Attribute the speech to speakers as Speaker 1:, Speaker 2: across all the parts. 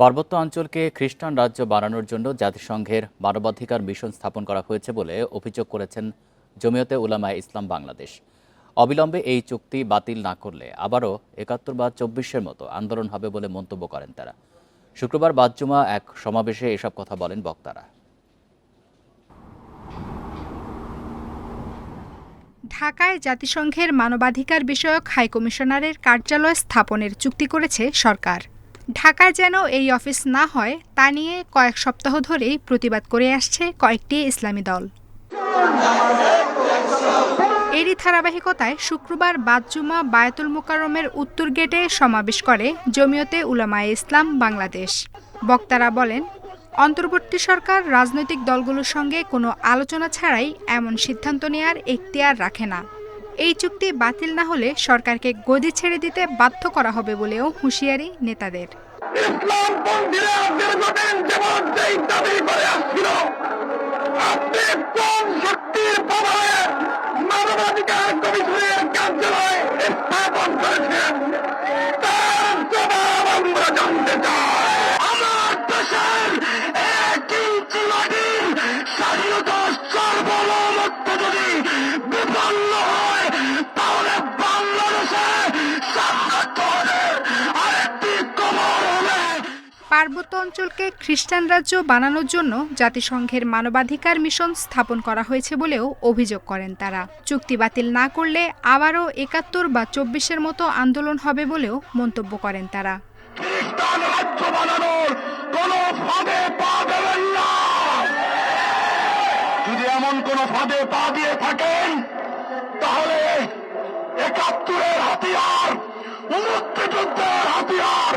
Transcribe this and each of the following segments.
Speaker 1: পার্বত্য অঞ্চলকে খ্রিস্টান রাজ্য বানানোর জন্য জাতিসংঘের মানবাধিকার মিশন স্থাপন করা হয়েছে বলে অভিযোগ করেছেন জমিয়তে উলামায়ে ইসলাম বাংলাদেশ। অবিলম্বে এই চুক্তি বাতিল না করলে আবারও একাত্তর বা চব্বিশের মতো আন্দোলন হবে বলে মন্তব্য করেন তারা। শুক্রবার বাদজুমা এক সমাবেশে এসব কথা বলেন বক্তারা।
Speaker 2: ঢাকায় জাতিসংঘের মানবাধিকার বিষয়ক হাইকমিশনারের কার্যালয় স্থাপনের চুক্তি করেছে সরকার। ঢাকায় যেন এই অফিস না হয়, তা নিয়ে কয়েক সপ্তাহ ধরেই প্রতিবাদ করে আসছে কয়েকটি ইসলামী দল। এরই ধারাবাহিকতায় শুক্রবার বাদজুমা বায়তুল মোকাররমের উত্তর গেটে সমাবেশ করে জমিয়তে উলামায়ে ইসলাম বাংলাদেশ। বক্তারা বলেন, অন্তর্বর্তী সরকার রাজনৈতিক দলগুলোর সঙ্গে কোনো আলোচনা ছাড়াই এমন সিদ্ধান্ত নেয়ার এখতিয়ার রাখে না। এই চুক্তি বাতিল না হলে সরকারকে গদি ছেড়ে দিতে বাধ্য করা হবে বলেও হুঁশিয়ারি নেতাদের। পার্বত্য অঞ্চলকে খ্রিস্টান রাজ্য বানানোর জন্য জাতিসংঘের মানবাধিকার মিশন স্থাপন করা হয়েছে বলেও অভিযোগ করেন তারা। চুক্তি বাতিল না করলে আবারও একাত্তর বা চব্বিশের মতো আন্দোলন হবে বলেও মন্তব্য করেন তারা।
Speaker 3: যদি এমন কোন ফাঁদে পা দিয়ে থাকেন, তাহলে একাত্তরের হাতিয়ার, মুক্তিযুদ্ধের হাতিয়ার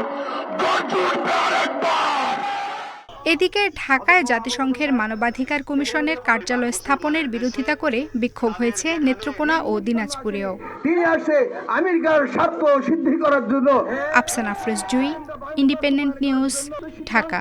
Speaker 2: এদিকে ঢাকায় জাতিসংঘের মানবাধিকার কমিশনের কার্যালয় স্থাপনের বিরোধিতা করে বিক্ষোভ হয়েছে নেত্রকোনা ও দিনাজপুরেও।
Speaker 4: আমেরিকার স্বার্থ সিদ্ধি করার জন্য।
Speaker 2: Afsana Afroz Jui independent news Dhaka.